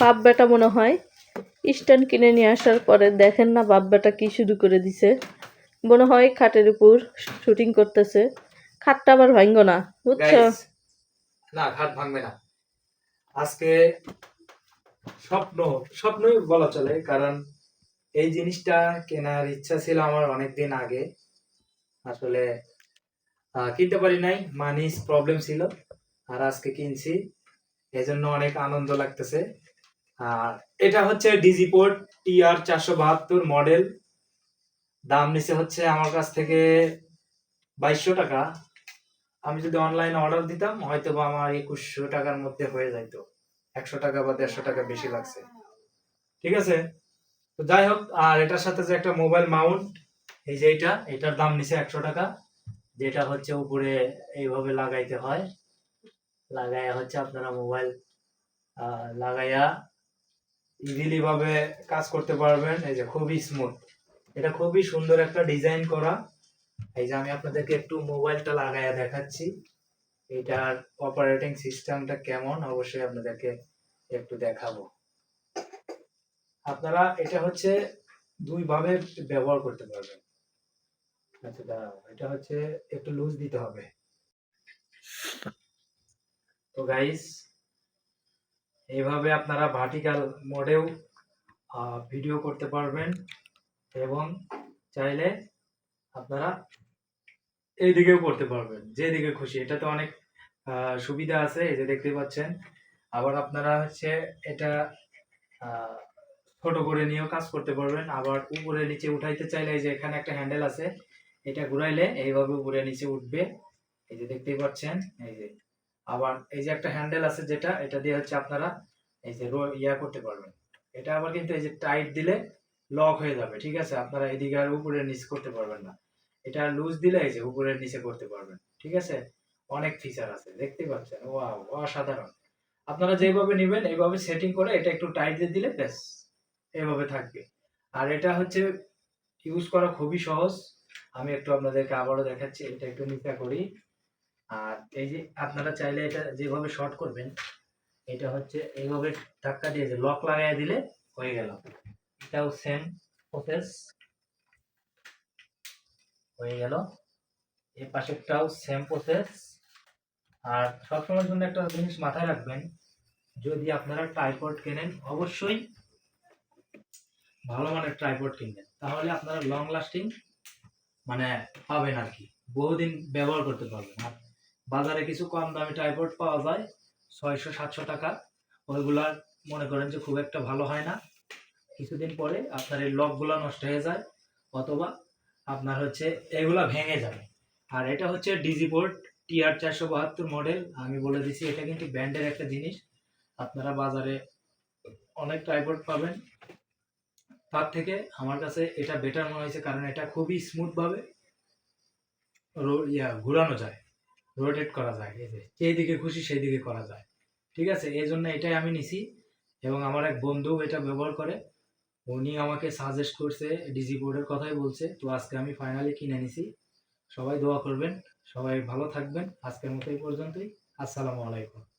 বাপ বেটা মনে হয় স্ট্যান্ড কিনে নিয়ে আসার পরে দেখেন না বাপ বেটা কি শুরু করে দিছে। মনে হয় খাটের উপর শুটিং করতেছে। খাটটা আবার ভাঙ্গ না, বুঝছ? না ঘাট ভাঙবে না। আজকে স্বপ্ন, স্বপ্নই বলা চলে, কারণ এই জিনিসটা কেনার ইচ্ছা ছিল আমার অনেক দিন আগে। আসলে কিনতে পারি নাই মানি প্রবলেম ছিল। আর আজকে কিনছি, এজন্য অনেক আনন্দ লাগতেছে। আর এটা হচ্ছে ডিজিপোর্ট টি আর চারশো বাহাত্তর মডেল দাম নিচে হচ্ছে আমার কাছ থেকে বাইশশো টাকা। আমি যদি অনলাইনে অর্ডার দিতাম হয়তো বা আমার একুশশো টাকার মধ্যে হয়ে যাইতো। একশো টাকা বা দেড়শো টাকা বেশি লাগছে। ঠিক আছে? তো যাই হোক, আর এটার সাথে যে একটা মোবাইল মাউন্ট এই যে এটা এটার দাম নিচে একশো টাকা। যেটা হচ্ছে উপরে এইভাবে লাগাইতে হয়। লাগাইয়া হচ্ছে আপনারা মোবাইল লাগাইয়া ইজিলি ভাবে কাজ করতে পারবেন। এই যে খুবই স্মুথ এটা খুবই সুন্দর একটা ডিজাইন করা। এই যে আমি আপনাদেরকে একটু মোবাইলটা লাগাইয়া দেখাচ্ছি। এটার অপারেটিং সিস্টেমটা কেমন? অবশ্যই আপনাদেরকে একটু দেখাবো। আপনারা এটা হচ্ছে দুই ভাবে ব্যবহার করতে পারবেন। আচ্ছা দাঁড়াও। এটা হচ্ছে একটু লুজ দিতে হবে। তো গাইস এইভাবে আপনারা ভার্টিক্যাল মোডেও ভিডিও করতে পারবেন এবং চাইলে আপনারা এইদিকেও করতে পারবেন, যেদিকে খুশি। এটাতে অনেক সুবিধা আছে, এই যে দেখতে পাচ্ছেন। আবার আপনারা হচ্ছে এটা ছোট করে নিয়েও কাজ করতে পারবেন। আবার উপরে নিচে উঠাইতে চাইলে এই যে এখানে একটা হ্যান্ডেল আছে, এটা ঘুরাইলে এইভাবে উপরে নিচে উঠবে। এই যে দেখতেই পাচ্ছেন, এই যে আবার এই যে একটা হ্যান্ডেল আছে যেটা, এটা দিয়ে হচ্ছে আপনারা এই যে ইয়া করতে পারবেন। এটা আবার কিন্তু এই যে টাইট দিলে লক হয়ে যাবে, ঠিক আছে? আপনারা এদিকে আর উপরে নিচ করতে পারবেন না। এটা লুজ দিলে এই যে উপরের নিচে করতে পারবেন, ঠিক আছে? অনেক ফিচার আছে দেখতে পাচ্ছেন? ওয়াও অসাধারণ। আপনারা যেভাবে নেবেন এইভাবে সেটিং করে এটা একটু টাইট দিয়ে দিলে ব্যাস, এভাবে থাকবে। আর এটা হচ্ছে ইউজ করা খুবই সহজ। আমি একটু আপনাদেরকে আবারও দেখাচ্ছি, এটা একটু নিচা করি। আর এই যে আপনারা চাইলে এটা যেভাবে শর্ট করবেন, এটা হচ্ছে এইভাবে ধাক্কা দিয়ে যে লক লাগাই দিলে হয়ে গেল। এটাও সেম প্রসেস হয়ে গেল। এই পাশেরটাও সেম প্রসেস আর সবসময়ের জন্য একটা জিনিস মাথায় রাখবেন, যদি আপনারা ট্রাইপড কেনেন, অবশ্যই ভালো মানের ট্রাইপড কিনবেন। তাহলে আপনারা লং লাস্টিং মানে পাবেন আর কি। বহুদিন ব্যবহার করতে পারবেন। আর বাজারে কিছু কম দামি ট্রাইপড পাওয়া যায়, ছয়শো, সাতশো টাকা। ওইগুলার মনে করেন যে খুব একটা ভালো হয় না। কিছুদিন পরে আপনার এই লকগুলো নষ্ট হয়ে যায়, অথবা আপনার হচ্ছে এগুলা ভেঙে যাবে। আর এটা হচ্ছে ডিজিপোর্ট টিআর চারশো বাহাত্তর মডেল আমি বলে দিছি, এটা কিন্তু ব্র্যান্ডের একটা জিনিস। আপনারা বাজারে অনেক ট্রাইপড পাবেন। তার থেকে আমার কাছে এটা বেটার মনে হয়েছে, কারণ এটা খুবই স্মুথভাবে ইয়া ঘুরানো যায়। রোটেট করা যায়, এই যে যেই দিকে খুশি সেই দিকে করা যায়। ঠিক আছে? এই জন্য এটাই আমি নিছি এবং আমার এক বন্ধু এটা ব্যবহার করে। উনি আমাকে সাজেস্ট করছে ডিজি বোর্ডের কথাই বলছে, তো আজকে আমি ফাইনালি কিনে নিছি। সবাই দোয়া করবেন, সবাই ভালো থাকবেন। আজকের মতো এই পর্যন্তই। আসসালামু আলাইকুম।